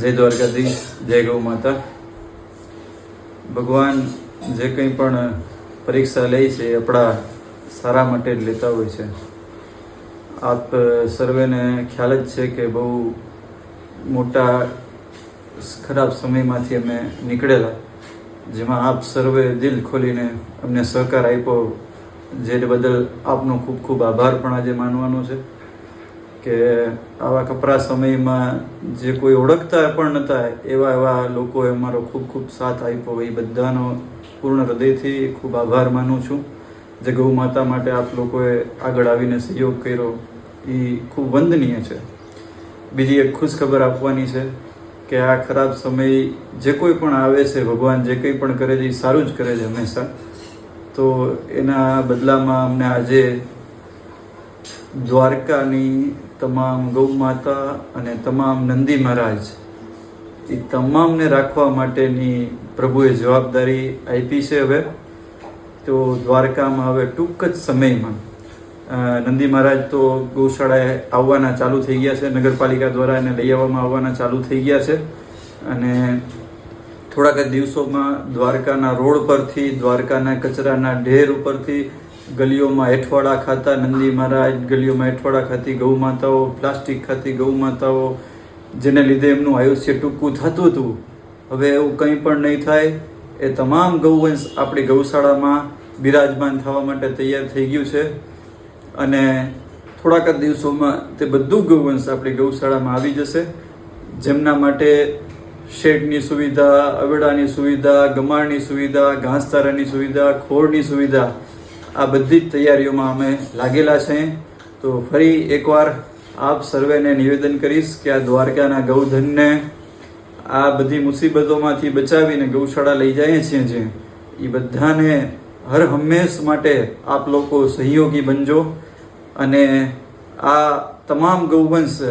જય દ્વારકાધીશ, જય ગૌ માતા. ભગવાન જે કંઈ પણ પરીક્ષા લે છે, એ આપણા સારા માટે જ લેતા હોય છે. આપ સર્વેને ખ્યાલ જ છે કે બહુ મોટા ખરાબ સમયમાંથી અમે નીકળેલા, જેમાં આપ સર્વે દિલ ખોલીને અમને સહકાર આપ્યો. જે બદલ આપનો ખૂબ ખૂબ આભાર પણ આજે માનવાનો છે. કે આવા કપરા સમયમાં જે કોઈ ઓળખતા પણ નહોતા એવા એવા લોકોએ અમારો ખૂબ ખૂબ સાથ આપ્યો. એ બધાનો પૂર્ણ હૃદયથી ખૂબ આભાર માનું છું. જે ગૌ માતા માટે આપ લોકોએ આગળ આવીને સહયોગ કર્યો. એ ખૂબ વંદનીય છે. બીજી એક ખુશ ખબર આપવાની છે કે આ ખરાબ સમય જે કોઈ પણ આવે છે, ભગવાન જે કંઈ પણ કરે છે એ સારું જ કરે છે હંમેશા. તો એના બદલામાં અમને આજે દ્વારકાની તમામ ગૌ માતા અને તમામ નંદી મહારાજ, એ તમામને રાખવા માટેની પ્રભુએ જવાબદારી આપી છે હવે. તો દ્વારકામાં હવે ટૂંક જ સમયમાં નંદી મહારાજ તો ગૌશાળાએ આવવાના ચાલુ થઈ ગયા છે, નગરપાલિકા દ્વારા એને લઈ આવવામાં આવવાના ચાલુ થઈ ગયા છે. અને થોડાક દિવસોમાં દ્વારકાના રોડ પરથી, દ્વારકાના કચરાના ઢેર ઉપરથી ગલીઓમાં એઠવાડા ખાતા, નંદી મહારાજ ગલીઓમાં એઠવાડા ખાતી ગૌ માતાઓ, પ્લાસ્ટિક ખાતી ગૌ માતાઓ, જેને લીધે એમનું આયુષ્ય ટૂંકું થતું હતું. હવે એવું કંઈ પણ નહીં થાય, એ તમામ ગૌવંશ આપણી ગૌશાળામાં બિરાજમાન થવા માટે તૈયાર થઈ ગયું છે. અને થોડાક જ દિવસોમાં તે બધું ગૌવંશ આપણી ગૌશાળામાં આવી જશે. જેમના માટે શેડની સુવિધા અવેડાની સુવિધા, ગમાણની સુવિધા, ઘાસચારાની સુવિધા, ખોળની સુવિધા આ બધી જ તૈયારીઓમાં અમે લાગેલા છે. તો ફરી એકવાર આપ સર્વેને નિવેદન કરીશ કે આ દ્વારકાના ગૌધનને આ બધી મુસીબતોમાંથી બચાવીને ગૌશાળા લઈ જઈએ છીએ જે. એ બધાને હર હંમેશ માટે આપ લોકો સહયોગી બનજો. અને આ તમામ ગૌવંશ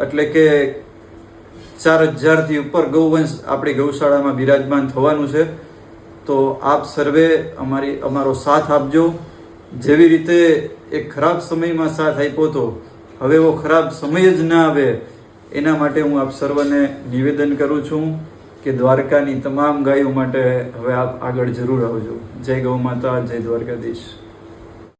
એટલે કે ચાર હજારથી ઉપર ગૌવંશ આપણી ગૌશાળામાં બિરાજમાન થવાનું છે. તો આપ સર્વે અમારી, અમારો સાથ આપજો. જેવી રીતે એક ખરાબ સમયમાં સાથ આપ્યો હતો હવે એવો ખરાબ સમય જ ના આવે. એના માટે હું આપ સર્વને નિવેદન કરું છું કે દ્વારકાની તમામ ગાયો માટે હવે આપ આગળ જરૂર આવજો. જય ગૌ માતા, જય દ્વારકાધીશ.